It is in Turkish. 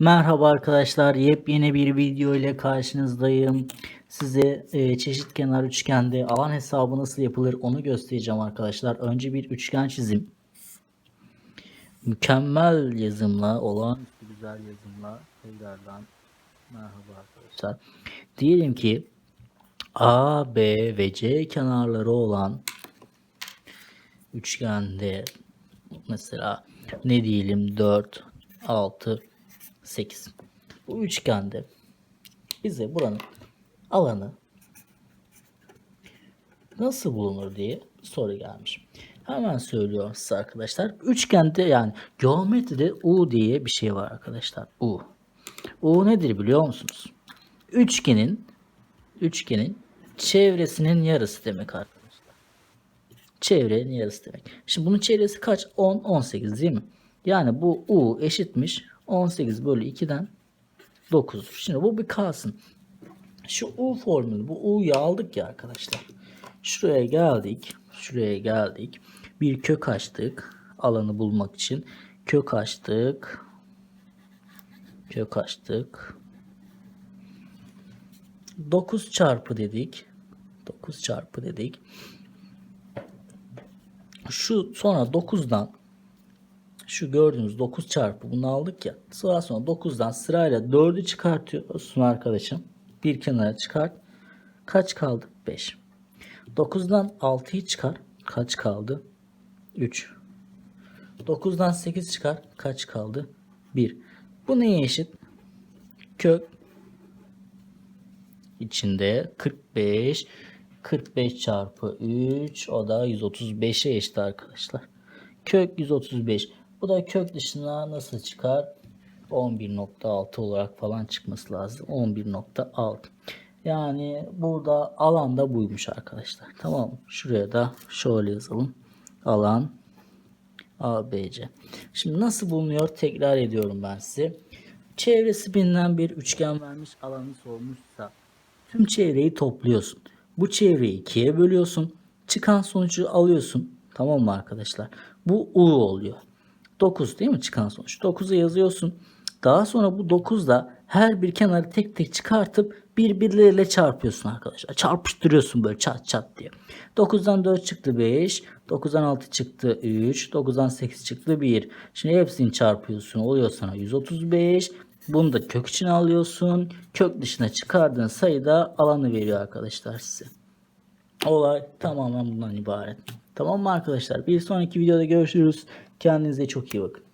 Merhaba arkadaşlar, yepyeni bir video ile karşınızdayım. Size e, çeşit kenar üçgende alan hesabı nasıl yapılır onu göstereceğim arkadaşlar. Önce bir üçgen çizim. Mükemmel yazımla, olan güzel yazımla tekrardan merhaba arkadaşlar. Diyelim ki A, B ve C kenarları olan üçgende mesela ne diyelim 4, 6, 8. Bu üçgende bize buranın alanı nasıl bulunur diye soru gelmiş. Hemen söylüyorum size arkadaşlar. Üçgende yani geometride U diye bir şey var arkadaşlar. U. U nedir biliyor musunuz? Üçgenin üçgenin çevresinin yarısı demek arkadaşlar. Çevrenin yarısı demek. Şimdi bunun çevresi kaç? 10, 18 değil mi? Yani bu U eşitmiş 18 bölü 2'den 9. Şimdi bu bir kalsın. Şu U formülü bu U'yu aldık ya arkadaşlar. Şuraya geldik. Şuraya geldik. Bir kök açtık. Alanı bulmak için. Kök açtık. Kök açtık. 9 çarpı dedik. 9 çarpı dedik. Şu sonra 9'dan şu gördüğünüz 9 çarpı bunu aldık ya. Sonra sonra 9'dan sırayla 4'ü çıkartıyorsun arkadaşım. Bir kenara çıkart. Kaç kaldı? 5. 9'dan 6'yı çıkar. Kaç kaldı? 3. 9'dan 8 çıkar. Kaç kaldı? 1. Bu neye eşit? Kök içinde 45 45 çarpı 3 o da 135'e eşit arkadaşlar. Kök 135. Bu da kök dışına nasıl çıkar? 11.6 olarak falan çıkması lazım. 11.6. Yani burada alan da buymuş arkadaşlar. Tamam? Şuraya da şöyle yazalım. Alan ABC. Şimdi nasıl bulunuyor? Tekrar ediyorum ben size. Çevresi bilinen bir üçgen vermiş alanı sormuşsa tüm çevreyi topluyorsun. Bu çevreyi ikiye bölüyorsun. Çıkan sonucu alıyorsun. Tamam mı arkadaşlar? Bu U oluyor. 9 değil mi çıkan sonuç? 9'u yazıyorsun. Daha sonra bu 9'da her bir kenarı tek tek çıkartıp birbirleriyle çarpıyorsun arkadaşlar. Çarpıştırıyorsun böyle çat çat diye. 9'dan 4 çıktı 5. 9'dan 6 çıktı 3. 9'dan 8 çıktı 1. Şimdi hepsini çarpıyorsun. Oluyor sana 135. Bunu da kök içine alıyorsun. Kök dışına çıkardığın sayıda alanı veriyor arkadaşlar size. Olay tamamen bundan ibaret. Tamam mı arkadaşlar? Bir sonraki videoda görüşürüz. Kendinize çok iyi bakın.